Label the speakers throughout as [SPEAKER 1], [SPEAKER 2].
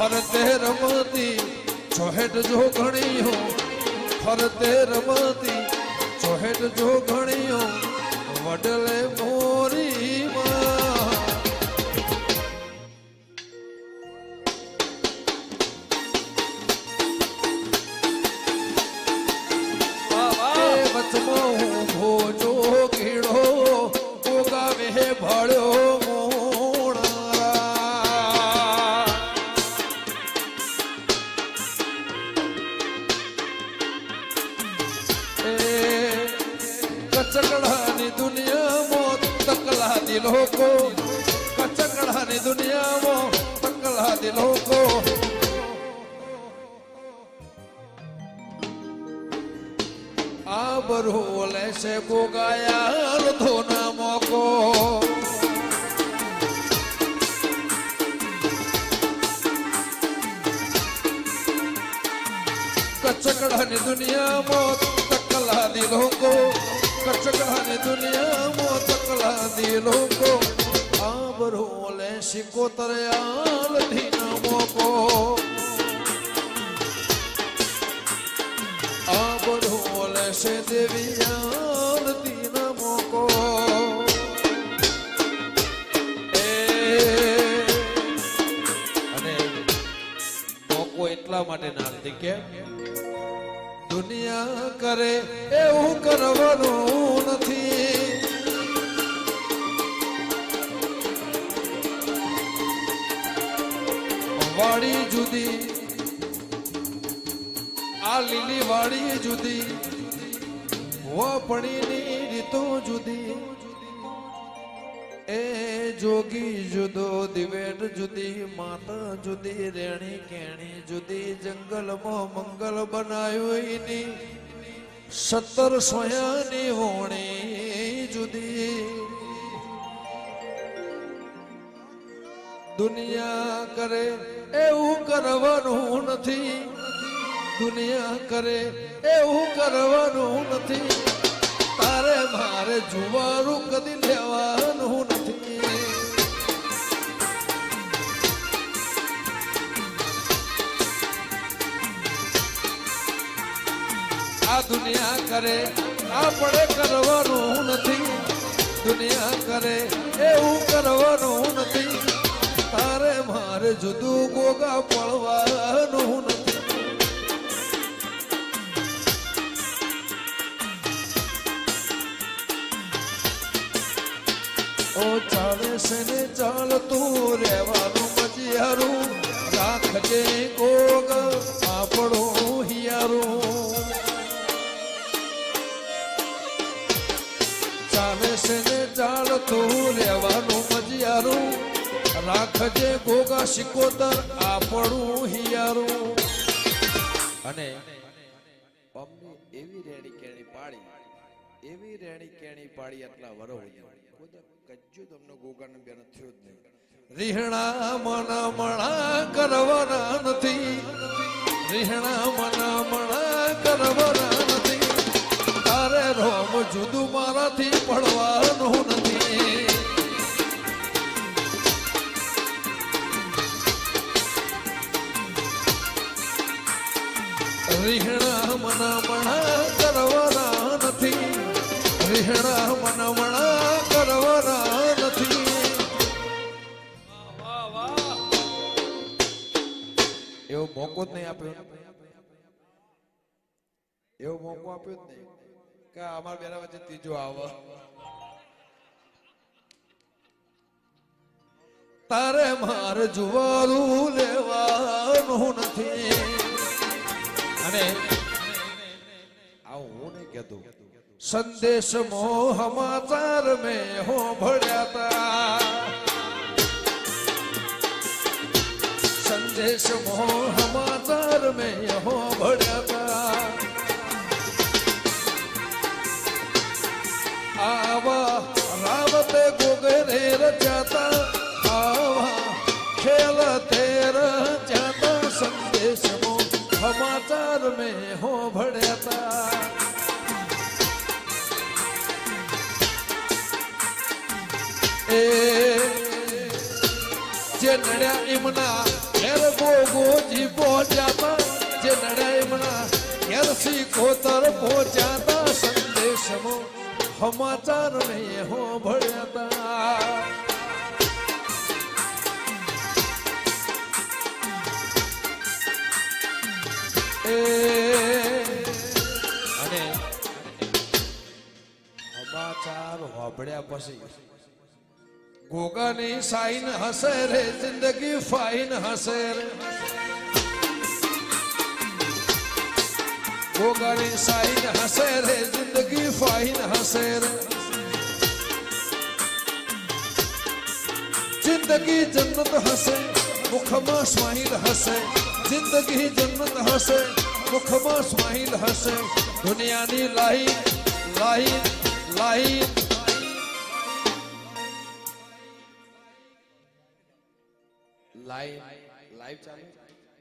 [SPEAKER 1] ફરતે રમતી ચોહેટ જો ઘણીઓ ફરતે રમતી ચોહેટ જો ઘણીઓ વડલે મોરી માં તકલાદી લોકો કચકડાની દુનિયામાં તકલાદી લોકો આ બરો લેશે ગોગાયા ધોના મોકો કચકડાની દુનિયામાં તકલાદી લોકો કચકડાની દુનિયામાં તકલાદી લોકો, આબરો લે લેશે કોતરયાલ ધીના મોકો. આબરો લેશે દેવિયાન તીન મોકો. એ, અને મોકો એટલા માટે નાલતી કે દુનિયા કરે એવું કરવાનું નથી. જુદી. આ લીલી વાળી જુદી. વપણીની રીતો જુદી. એ જોગી જુદો, દિવેટ જુદી, માતા જુદી, રેણી કેણી જુદી, જંગલમાં મંગલ બનાવ્યું એની. સત્તર સોયાની હોણી જુદી. દુનિયા કરે, એવું કરવાનું નથી. દુનિયા કરે, એવું કરવાનું નથી. તારે મારે જુવારું કદી લેવાનું નથી. આ દુનિયા કરે, આપણે કરવાનું નથી. દુનિયા કરે, એવું કરવાનું નથી. તારે મારે જુદું ગોગા પડવાનું ઓ ચાલે છે ને ચાલતું રહેવાનું મજિયારું રાખજે ગોગ, આપણો હિયારું. ચાલે છે ને ચાલતું રહેવાનું મજિયારું રાખજે ગોગા શિકોતર આપણું હિયારું. અને અમને એવી રેણી કેણી પાડી, એવી રેણી કેણી પાડી આટલા વરો કજ્જુ તમને ગોગાને બેન થયો જ નહીં. રીહણા મના મણા કરવાના નથી. રીહણા મન મણા કરવાના નથી. તારે રોમ જુદું મારાથી પડવાનું નથી. રીહણા મનામણા કરવાના નથી. રીહણા કરવાના નથી એવો મોકો જ નહીં આપ્યો. એવો મોકો આપ્યો જ નહીં. કે બેના વચ્ચે ત્રીજો આવે. તારે મારે જુવારું લેવાનું નથી. અને આવું હું નહીં કહેતો. સંદેશ મોહ માતાર મેં હો ભળ્યા સંદેશ મોહ માતાર મેં હો ભળ્યા આવા રાવતે ગોગરે રચાતા હો ભળ્યા એ જે નડ્યા એમના ઘેર ગોગોજી પહોંચ્યા તા જે ઘેર સી કોતર પહોંચ્યા તા સંદેશમાં સમાચાર નહીં હો ભળ્યા તા એ સમાચાર વાપડ્યા પછી, ગોગાની સાઈન હસે રે, જિંદગી ફાઈન હસે રે. ગોગાની સાઈન હસે રે, જિંદગી ફાઈન હસે રે. જિંદગી જન્નત હશે, મુખમાં સ્માઈલ હશે. જિંદગી જન્નત હશે, મુખમાં સ્માઈલ હશે. દુનિયાની line line line. Line live ચાલે.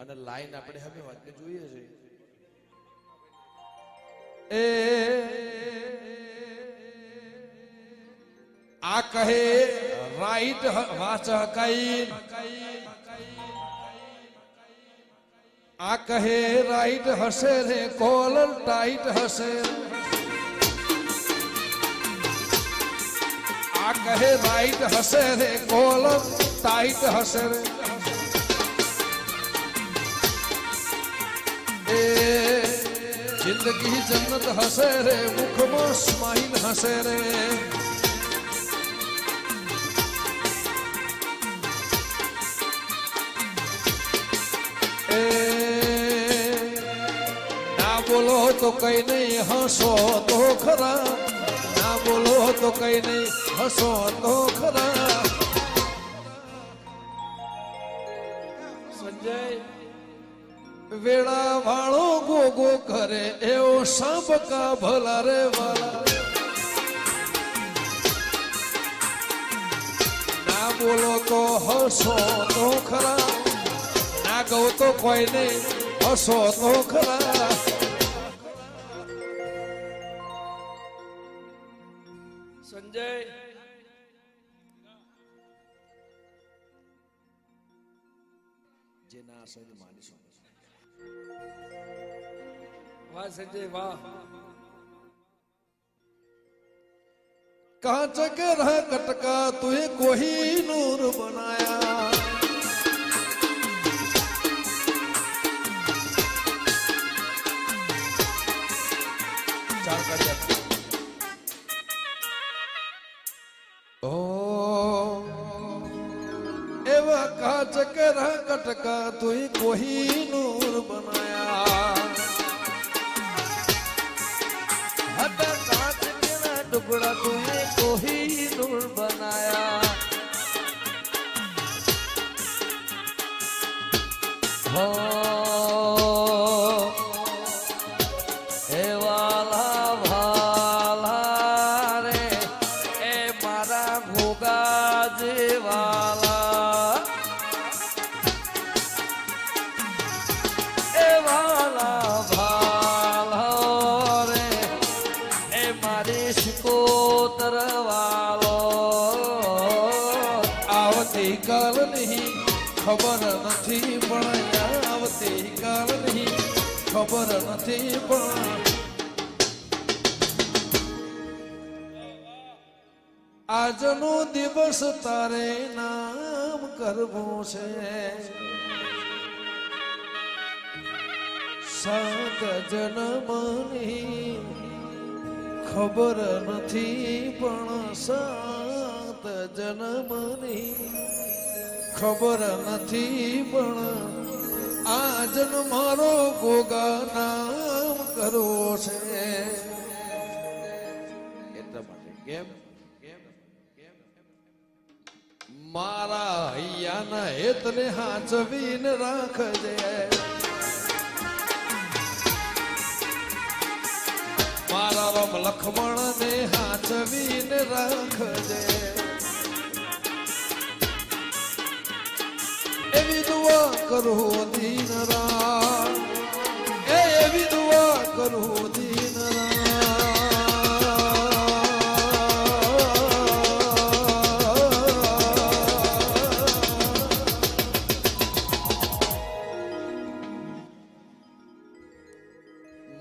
[SPEAKER 1] અને લાઈન આપણે હવે વાતને જોઈએ છે. એ આ કહે, રાઈટ વાચ હકાઈ આ કહે, રાઈટ હશે રે કોલર ટાઈટ હશે. આ કહે, રાઈટ હશે રે કોલર ટાઈટ હશે રે. જિંદગી જન્નત હશે રે મુખમાં સ્માઈલ હશે રે એ ના બોલો તો કઈ નહીં હસો તો ખરા ના બોલો તો કઈ નહીં હસો તો ખરા સંજય વેળા વાળો ગોગો કરે એવો સાંભકા ભલા રે વાલા. ના બોલો તો હસો તો ખરા ના કહું તો કોઈ નહીં હસો તો ખરા.
[SPEAKER 2] સંજય
[SPEAKER 1] જેના સંગ માનીશું.
[SPEAKER 2] વાહ સંજય વાહ.
[SPEAKER 1] કાંચ કે રહ કટકા
[SPEAKER 2] તુએ કોહી નૂર બનાયા.
[SPEAKER 1] ખબર નથી પણ આજનો દિવસ તારે નામ કરવું છે સાત જન્મની ખબર નથી પણ સાત જન્મની ખબર નથી પણ આ જન્મ મારો ગોગા નામ કરવો છે. એટલા માટે કેમ? મારા હૈયાના હેતને હાચવીને રાખજે. મારા રમ લખમણ ને હાચવીને રાખજે. વિધવા કરું દિન રાત વિધવા એવી દુઆ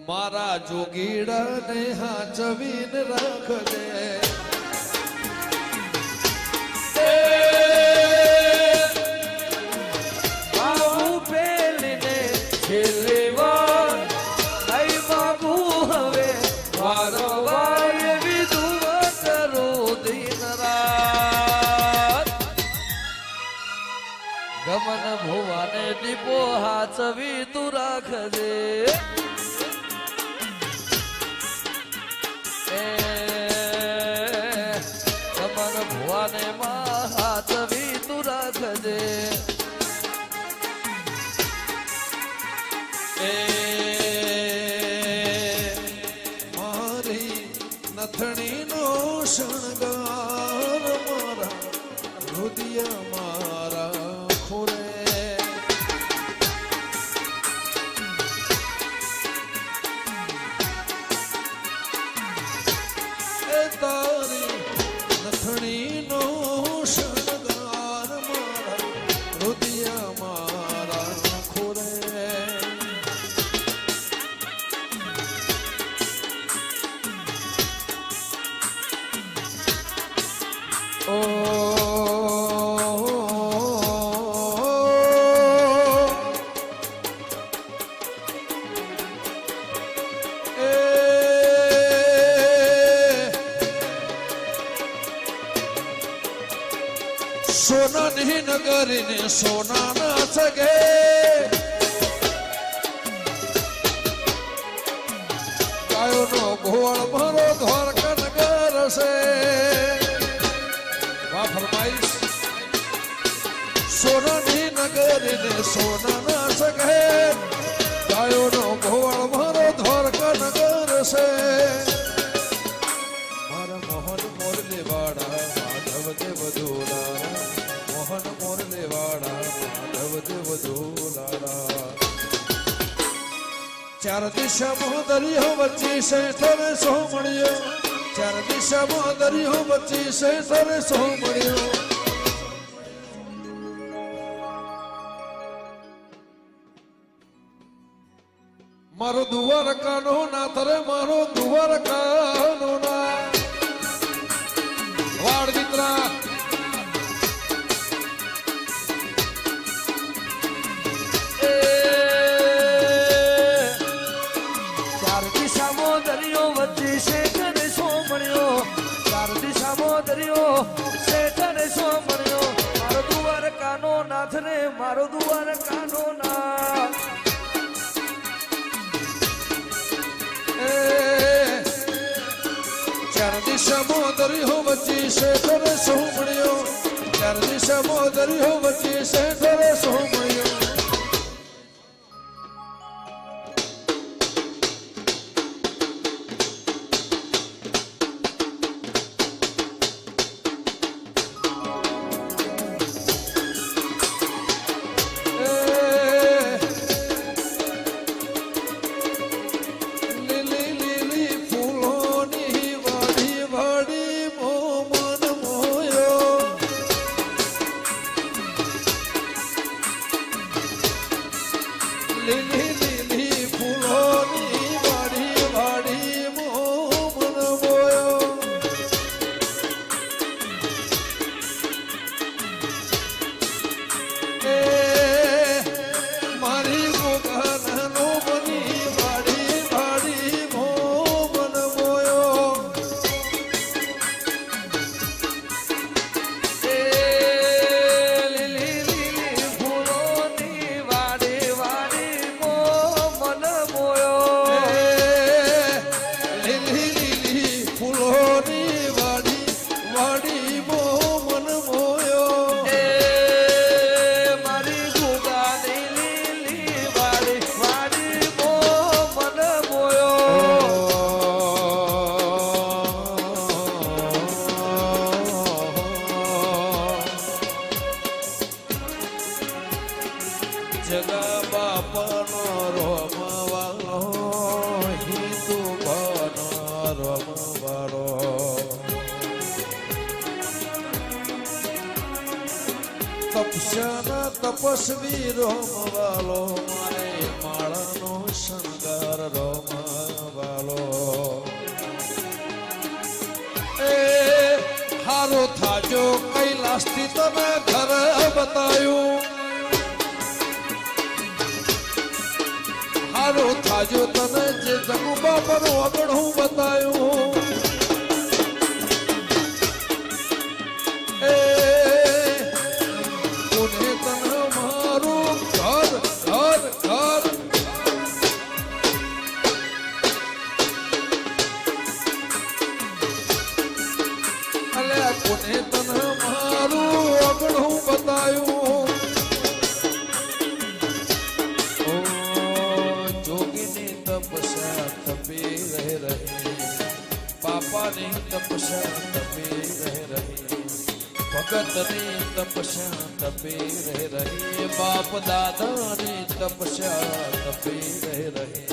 [SPEAKER 1] મારા જોગીડા ને રાખ રાખજે.
[SPEAKER 2] પોહા ચવી તું રાખજે ભવાને માં હાથ તું રાખજે
[SPEAKER 1] સોનાની નગરીને સોના ના સગે ગાયોનો ઘોળ ભરો ધોર કનગર છે વાહ ફરમાઈશ. સોનાની નગરીને સોના ચાર દિશામાં દરિયો વચ્ચે શેઠરે સો મળ્યો. ચાર દિશામાં દરિયો વચ્ચે શેઠરે સો મળ્યો. મારો
[SPEAKER 2] દુવાર કાનો
[SPEAKER 1] સમોદરી હો વચ્ચે શેખરે સોમણ્યો ચારની સમોદરી હો વચ્ચે શેખરે સોમણ્યો તપસન તપસ્વી રોમવાલો, મારે માળાનો શણગાર રોમવાલો. એ, હારો થાજો કૈલાસથી તમે ઘર બતાયું. હારો થાજો તને જે જગુબા પર ઓગણું બતાયું. તપસ્યા તપે રહે રહી બાપ દાદાની તપસ્યા તપે રહે રહી